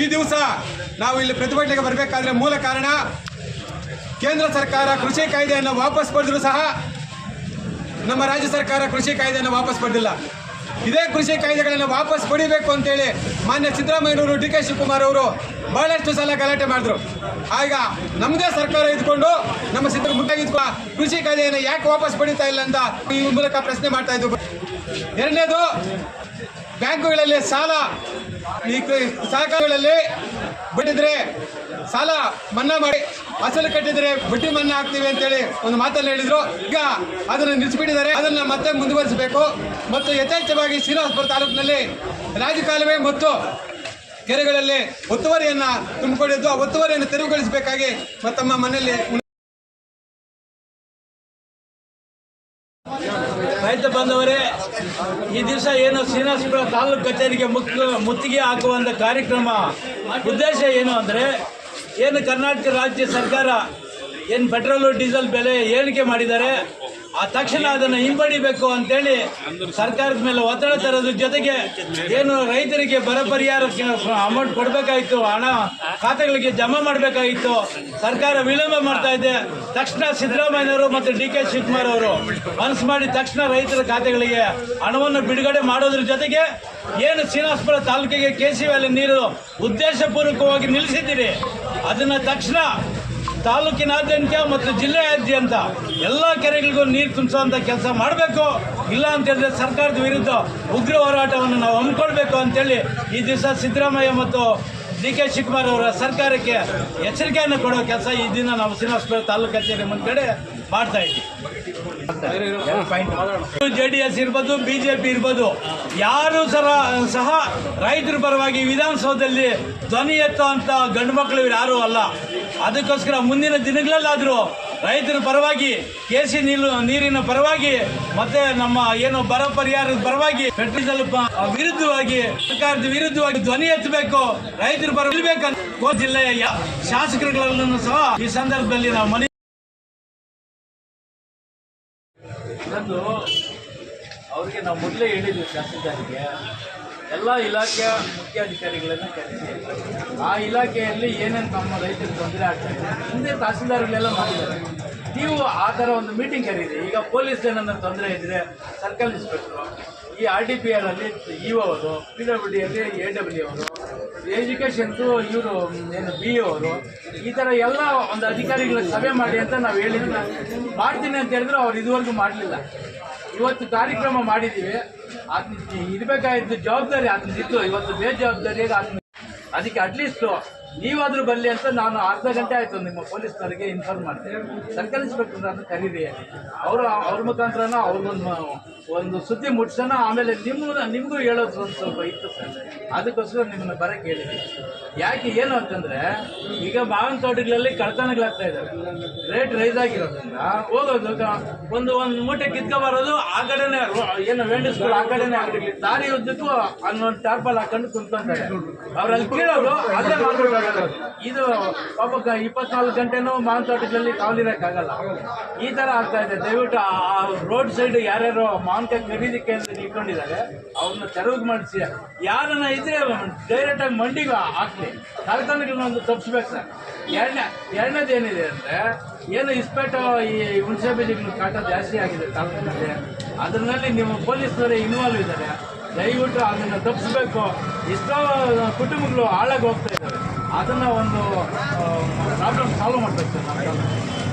ಈ ದಿವಸ ನಾವು ಇಲ್ಲಿ ಪ್ರತಿಭಟನೆಗೆ ಬರಬೇಕಾದ್ರೆ ಮೂಲ ಕಾರಣ ಕೇಂದ್ರ ಸರ್ಕಾರ ಕೃಷಿ ಕಾಯ್ದೆಯನ್ನು ವಾಪಸ್ ಪಡೆದರೂ ಸಹ ನಮ್ಮ ರಾಜ್ಯ ಸರ್ಕಾರ ಕೃಷಿ ಕಾಯ್ದೆಯನ್ನು ವಾಪಸ್ ಪಡೆದಿಲ್ಲ. ಇದೇ ಕೃಷಿ ಕಾಯ್ದೆಗಳನ್ನು ವಾಪಸ್ ಪಡಿಬೇಕು ಅಂತೇಳಿ ಮಾನ್ಯ ಸಿದ್ದರಾಮಯ್ಯನವರು ಡಿ ಕೆ ಶಿವಕುಮಾರ್ ಅವರು ಬಹಳಷ್ಟು ಸಲ ಗಲಾಟೆ ಮಾಡಿದ್ರು. ಆಗ ನಮ್ಮದೇ ಸರ್ಕಾರ ಇದ್ಕೊಂಡು ನಮ್ಮ ಸಿದ್ದ ಮುಟ್ಟಾಗಿದ್ಕೊ ಕೃಷಿ ಕಾಯ್ದೆಯನ್ನು ಯಾಕೆ ವಾಪಸ್ ಪಡಿತಾ ಇಲ್ಲ ಅಂತ ಈ ಮೂಲಕ ಪ್ರಶ್ನೆ ಮಾಡ್ತಾ ಇದ್ದು ಎರಡನೇದು ಬ್ಯಾಂಕುಗಳಲ್ಲಿ ಸಾಲ ಈ ಸಹಕಾರಗಳಲ್ಲಿ ಬಿಟ್ಟಿದ್ರೆ ಸಾಲ ಮನ್ನಾ ಮಾಡಿ ಅಸಲು ಕಟ್ಟಿದ್ರೆ ಬಡ್ಡಿ ಮನ್ನಾ ಆಗ್ತೀವಿ ಅಂತೇಳಿ ಒಂದು ಮಾತನ್ನು ಹೇಳಿದ್ರು. ಈಗ ಅದನ್ನು ನಿಲ್ಲಿಸ್ಬಿಟ್ಟಿದ್ದಾರೆ. ಅದನ್ನ ಮತ್ತೆ ಮುಂದುವರಿಸಬೇಕು. ಮತ್ತು ಯಥೇಚ್ಛವಾಗಿ ಶ್ರೀನಿವಾಸಪುರ ತಾಲೂಕಿನಲ್ಲಿ ರಾಜಕಾಲುವೆ ಮತ್ತು ಕೆರೆಗಳಲ್ಲಿ ಒತ್ತುವರಿಯನ್ನು ತುಂಬಿಕೊಂಡಿದ್ದು, ಆ ಒತ್ತುವರಿಯನ್ನು ತೆರವುಗೊಳಿಸಬೇಕಾಗಿ ತಮ್ಮ ಮನೆಯಲ್ಲಿ ರೈತ ಬಂದವರೇ, ಈ ದಿವಸ ಏನು ಶ್ರೀನಿವಾಸಪುರ ತಾಲೂಕು ಕಚೇರಿಗೆ ಮುಕ್, ಮುತ್ತಿಗೆ ಹಾಕುವಂಥ ಕಾರ್ಯಕ್ರಮ. ಉದ್ದೇಶ ಏನು ಅಂದರೆ, ಏನು ಕರ್ನಾಟಕ ರಾಜ್ಯ ಸರ್ಕಾರ ಏನು ಪೆಟ್ರೋಲು ಡೀಸೆಲ್ ಬೆಲೆ ಏರಿಕೆ ಮಾಡಿದ್ದಾರೆ ಆ ತಕ್ಷಣ ಅದನ್ನು ಹಿಂಪಡಿಬೇಕು ಅಂತೇಳಿ ಸರ್ಕಾರದ ಮೇಲೆ ಒತ್ತಡ ತರೋದ್ರ ಜೊತೆಗೆ ಏನು ರೈತರಿಗೆ ಬರ ಪರಿಹಾರ ಅಮೌಂಟ್ ಕೊಡಬೇಕಾಗಿತ್ತು ಹಣ ಖಾತೆಗಳಿಗೆ ಜಮಾ ಮಾಡಬೇಕಾಗಿತ್ತು ಸರ್ಕಾರ ವಿಳಂಬ ಮಾಡ್ತಾ ಇದೆ. ತಕ್ಷಣ ಸಿದ್ದರಾಮಯ್ಯವರು ಮತ್ತು ಡಿ ಕೆ ಶಿವಕುಮಾರ್ ಅವರು ಮನಸ್ಸು ಮಾಡಿ ತಕ್ಷಣ ರೈತರ ಖಾತೆಗಳಿಗೆ ಹಣವನ್ನು ಬಿಡುಗಡೆ ಮಾಡೋದ್ರ ಜೊತೆಗೆ ಏನು ಶ್ರೀನಿವಾಸಪುರ ತಾಲೂಕಿಗೆ ಕೆ ಸಿ ವ್ಯಾಲಿ ನೀರು ಉದ್ದೇಶಪೂರ್ವಕವಾಗಿ ನಿಲ್ಲಿಸಿದ್ದೀರಿ. ಅದನ್ನು ತಕ್ಷಣ ತಾಲೂಕಿನಾದ್ಯಂತ ಮತ್ತು ಜಿಲ್ಲೆಯಾದ್ಯಂತ ಎಲ್ಲ ಕೆರೆಗಳಿಗೂ ನೀರು ತುಂಬಿಸುವಂತ ಕೆಲಸ ಮಾಡಬೇಕು. ಇಲ್ಲ ಅಂತೇಳಿದ್ರೆ ಸರ್ಕಾರದ ವಿರುದ್ಧ ಉಗ್ರ ಹೋರಾಟವನ್ನು ನಾವು ಹಮ್ಮಿಕೊಳ್ಬೇಕು ಅಂತೇಳಿ ಈ ದಿವಸ ಸಿದ್ದರಾಮಯ್ಯ ಮತ್ತು ಡಿ ಕೆ ಶಿವಕುಮಾರ್ ಅವರ ಸರ್ಕಾರಕ್ಕೆ ಎಚ್ಚರಿಕೆಯನ್ನು ಕೊಡೋ ಕೆಲಸ ಈ ದಿನ ನಾವು ಶ್ರೀನಿವಾಸಪುರ ತಾಲೂಕು ಕಚೇರಿ ಮುಂದ್ಗಡೆ ಮಾಡ್ತಾ ಇದ್ದೀವಿ. ಜೆ ಡಿ ಎಸ್ ಇರ್ಬೋದು, ಬಿಜೆಪಿ ಇರ್ಬೋದು, ಯಾರು ಸರ, ಸಹ ರೈತರ ಪರವಾಗಿ ವಿಧಾನಸೌಧದಲ್ಲಿ ಧ್ವನಿ ಎತ್ತುವಂಥ ಗಂಡು ಮಕ್ಕಳು ಯಾರೂ ಅಲ್ಲ. ಅದಕ್ಕೋಸ್ಕರ ಮುಂದಿನ ದಿನಗಳಲ್ಲಾದರೂ ರೈತರ ಪರವಾಗಿ, ಕೆಸಿ ನೀರು ನೀರಿನ ಪರವಾಗಿ, ಮತ್ತೆ ನಮ್ಮ ಏನು ಬರ ಪರಿಹಾರದ ಪರವಾಗಿ ಪೆಟ್ರೋಲ್ ವಿರುದ್ಧವಾಗಿ, ಸರ್ಕಾರದ ವಿರುದ್ಧವಾಗಿ ಧ್ವನಿ ಎತ್ತಬೇಕು, ರೈತರ ಪರ ಇರಬೇಕು ಕೋಲಾರ ಜಿಲ್ಲೆಯ ಶಾಸಕರುಗಳನ್ನು ಸಹ ಈ ಸಂದರ್ಭದಲ್ಲಿ ನಾವು ಮನೆ ಅವರಿಗೆ ನಾವು ಮೊದಲೇ ಹೇಳಿದ್ವಿ ತಹಸೀಲ್ದಾರ್ಗೆ ಎಲ್ಲ ಇಲಾಖೆಯ ಮುಖ್ಯಾಧಿಕಾರಿಗಳನ್ನು ಕರೆಸಿ. ಆ ಇಲಾಖೆಯಲ್ಲಿ ಏನೇನು ನಮ್ಮ ರೈತರಿಗೆ ತೊಂದರೆ ಆಗ್ತದೆ ಹಿಂದೆ ತಹಸೀಲ್ದಾರ್ಗಳೆಲ್ಲ ಮಾಡಿದ್ದಾರೆ. ನೀವು ಆ ಥರ ಒಂದು ಮೀಟಿಂಗ್ ಕರೀರಿ. ಈಗ ಪೊಲೀಸ್ ಏನನ್ನ ತೊಂದರೆ ಇದ್ದರೆ ಸರ್ಕಲ್ ಇನ್ಸ್ಪೆಕ್ಟ್ರು, ಈ ಆರ್ ಡಿ ಪಿ ಆರಲ್ಲಿ ಇ ಅವರು ಪಿ ಡಬ್ಲ್ಯೂ ಡಿಯಲ್ಲಿ ಎ ಡಬ್ಲ್ಯೂ ಅವರು ಎಜುಕೇಷನ್ದು ಇವರು, ಏನು ಬಿ ಅವರು, ಈ ಥರ ಎಲ್ಲ ಒಂದು ಅಧಿಕಾರಿಗಳ ಸಭೆ ಮಾಡಿ ಅಂತ ನಾವು ಹೇಳಿದ್ವಿ. ಮಾಡ್ತೀನಿ ಅಂತ ಹೇಳಿದ್ರು ಅವ್ರು ಇದುವರೆಗೂ ಮಾಡಲಿಲ್ಲ. ಇವತ್ತು ಕಾರ್ಯಕ್ರಮ ಮಾಡಿದ್ದೀವಿ. ಇರಬೇಕಾಗಿದ್ದು ಜವಾಬ್ದಾರಿ ಇತ್ತು ಇವತ್ತು ಬೇಜವಾಬ್ದಾರಿಯಾಗಿ ಜವಾಬ್ದಾರಿ ಅದಕ್ಕೆ ಅಟ್ಲೀಸ್ಟು ನೀವಾದ್ರೂ ಬರಲಿ ಅಂತ ನಾನು ಅರ್ಧ ಗಂಟೆ ಆಯಿತು ನಿಮ್ಮ ಪೊಲೀಸ್ನವರಿಗೆ ಇನ್ಫಾರ್ಮ್ ಮಾಡಿದೆ. ಸರ್ಕಲ್ ಇನ್ಸ್ಪೆಕ್ಟರ್ ಅಂತ ಕರೀರಿ ಅವರು, ಅವ್ರ ಮುಖಾಂತರನ ಅವ್ರಿಗೊಂದು ಒಂದು ಸುದ್ದಿ ಮುಟ್ಸೋಣ, ಆಮೇಲೆ ನಿಮ್ಮ ನಿಮಗೂ ಹೇಳೋದು ಒಂದು ಸ್ವಲ್ಪ ಇತ್ತು ಸರ್. ಅದಕ್ಕೋಸ್ಕರ ನಿಮ್ಮನ್ನ ಬರಕ್ಕೆ ಕೇಳಿದೆ ಯಾಕೆ ಏನು ಅಂತಂದರೆ, ಈಗ ಮಾವಿನ ತೋಟಗಳಲ್ಲಿ ಕಳ್ತನಗಳಾಗ್ತಾ ಇದ್ದಾವೆ ರೇಟ್ ರೈಸ್ ಆಗಿರೋದ್ರಿಂದ ಹೋಗೋದು ಒಂದು ಒಂದು ಮೂಟೆ ಕಿತ್ಕೊ ಬರೋದು, ಆ ಕಡೆನೇ ಏನು ವೆಂಡರ್ಸ್ಗಳು ಆ ಕಡೆನೇ ಆಗಿರಲಿ ದಾರಿ ಉದ್ದಕ್ಕೂ ಅನ್ನೊಂದು ಟಾರ್ಪಲ್ ಹಾಕೊಂಡು ಕುಂತ್ಕೊಂತಾರೆ ಅವರಲ್ಲಿ ಕೀಳೋರು ಮಾರ್ಕೊಂಡು ಹೋಗೋದು. ಇದು ಪಾಪ ಇಪ್ಪತ್ನಾಲ್ಕು ಗಂಟೆನೂ ಮಾವಿನ ತೋಟಗಳಲ್ಲಿ ಕಾವಲಿರಕ್ಕಾಗಲ್ಲ. ಈ ತರ ಆಗ್ತಾ ಇದೆ. ದಯವಿಟ್ಟು ಆ ರೋಡ್ ಸೈಡ್ ಯಾರ್ಯಾರು ಮಾವಿನಕಾಯಿ ಖರೀದಿಕ್ಕೆ ಅಂತ ಇಟ್ಕೊಂಡಿದ್ದಾರೆ ಅವ್ರನ್ನ ತೆರವು ಮಾಡಿಸಿ. ಯಾರನ್ನ ಇದ್ರೆ ಡೈರೆಕ್ಟ್ ಆಗಿ ಮಂಡಿಗೆ ಹಾಕ್ಲಿ. ಕಾರ್ಖಾನೆಗಳನ್ನೊಂದು ಒಂದು ತಪ್ಪಿಸ್ಬೇಕು ಸರ್. ಎರಡನೇ ಎರಡನೇದು ಏನಿದೆ ಅಂದ್ರೆ, ಏನು ಇಸ್ಪೇಟು ಈ ಹುಣಸೆ ಬೀಜಗಳ ಕಾಟ ಜಾಸ್ತಿ ಆಗಿದೆ ತಾಲೂಕಿನಲ್ಲಿ ಅದರಲ್ಲಿ ನಿಮ್ಮ ಪೊಲೀಸ್ನವರೇ ಇನ್ವಾಲ್ವ್ ಇದ್ದಾರೆ. ದಯವಿಟ್ಟು ಅದನ್ನು ತಪ್ಪಿಸ್ಬೇಕು ಎಷ್ಟೋ ಕುಟುಂಬಗಳು ಹಾಳಾಗಿ ಹೋಗ್ತಾ ಇದ್ದಾರೆ ಅದನ್ನು ಒಂದು ಪ್ರಾಬ್ಲಮ್ ಸಾಲ್ವ್ ಮಾಡಬೇಕು ಸರ್.